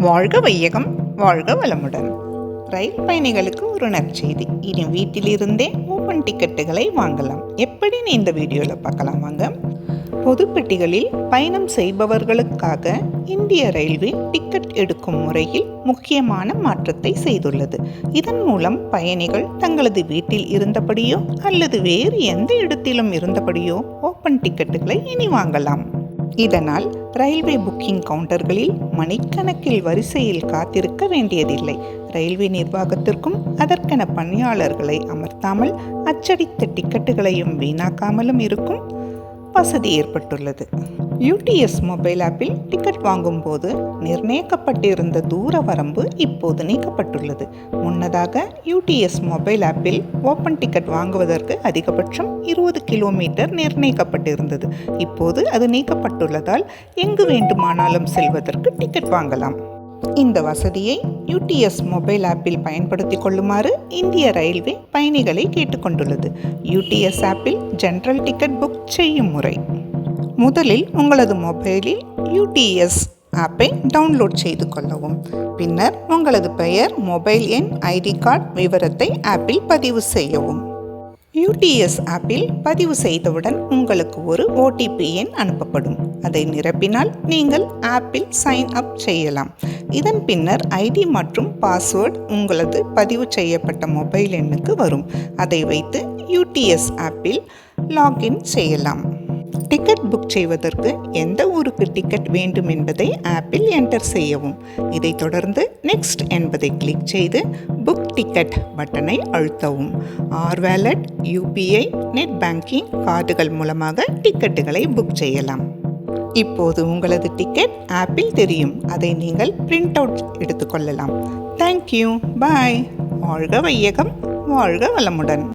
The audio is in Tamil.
வாழ்க வையகம் வாழ்க வளமுடன். ரயில் பயணிகளுக்கு ஒரு நற்செய்தி. இனி வீட்டிலிருந்தே ஓப்பன் டிக்கெட்டுகளை வாங்கலாம். எப்படின்னு இந்த வீடியோவில் பார்க்கலாம் வாங்க. பொது பெட்டிகளில் பயணம் செய்பவர்களுக்காக இந்திய ரயில்வே டிக்கெட் எடுக்கும் முறையில் முக்கியமான மாற்றத்தை செய்துள்ளது. இதன் மூலம் பயணிகள் தங்களது வீட்டில் இருந்தபடியோ அல்லது வேறு எந்த இடத்திலும் இருந்தபடியோ ஓப்பன் டிக்கெட்டுகளை இனி வாங்கலாம். இதனால் ரயில்வே புக்கிங் கவுண்டர்களில் மணிக்கணக்கில் வரிசையில் காத்திருக்க வேண்டியதில்லை. ரயில்வே நிர்வாகத்திற்கும் அதற்கென பணியாளர்களை அமர்த்தாமல் அச்சடித்த டிக்கெட்டுகளையும் வீணாக்காமலும் இருக்கும் வசதி ஏற்பட்டுள்ளது. யூடிஎஸ் மொபைல் ஆப்பில் டிக்கெட் வாங்கும்போது நிர்ணயிக்கப்பட்டிருந்த தூர வரம்பு இப்போது நீக்கப்பட்டுள்ளது. முன்னதாக யூடிஎஸ் மொபைல் ஆப்பில் ஓப்பன் டிக்கெட் வாங்குவதற்கு அதிகபட்சம் இருபது கிலோமீட்டர் நிர்ணயிக்கப்பட்டிருந்தது. இப்போது அது நீக்கப்பட்டுள்ளதால் எங்கு வேண்டுமானாலும் செல்வதற்கு டிக்கெட் வாங்கலாம். இந்த வசதியை யூடிஎஸ் மொபைல் ஆப்பில் பயன்படுத்தி கொள்ளுமாறு இந்திய ரயில்வே பயணிகளை கேட்டுக்கொண்டுள்ளது. யூடிஎஸ் ஆப்பில் ஜென்ரல் டிக்கெட் புக் செய்யும் முறை. முதலில் உங்களது மொபைலில் யூடிஎஸ் ஆப்பை டவுன்லோட் செய்து கொள்ளவும். பின்னர் உங்களது பெயர் மொபைல் எண் ஐடி கார்டு விவரத்தை ஆப்பில் பதிவு செய்யவும். யூடிஎஸ் ஆப்பில் பதிவு செய்தவுடன் உங்களுக்கு ஒரு ஓடிபி எண் அனுப்பப்படும். அதை நிரப்பினால் நீங்கள் ஆப்பில் சைன் அப் செய்யலாம். இதன் பின்னர் ஐடி மற்றும் பாஸ்வேர்ட் உங்களது பதிவு செய்யப்பட்ட மொபைல் எண்ணுக்கு வரும். அதை வைத்து யூடிஎஸ் ஆப்பில் லாகின் செய்யலாம். டிக்கெட் புக் செய்வதற்கு எந்த ஊருக்கு டிக்கெட் வேண்டும் என்பதை ஆப்பில் என்டர் செய்யவும். இதைத் தொடர்ந்து நெக்ஸ்ட் என்பதை கிளிக் செய்து புக் டிக்கெட் பட்டனை அழுத்தவும். R wallet UPI net banking கார்டுகள் மூலமாக டிக்கெட்டுகளை புக் செய்யலாம். இப்போது உங்களது டிக்கெட் ஆப்பில் தெரியும். அதை நீங்கள் பிரிண்ட் அவுட் எடுத்துக்கொள்ளலாம் தேங்க்யூ. பாய். வாழ்க வையகம். வாழ்க வளமுடன்.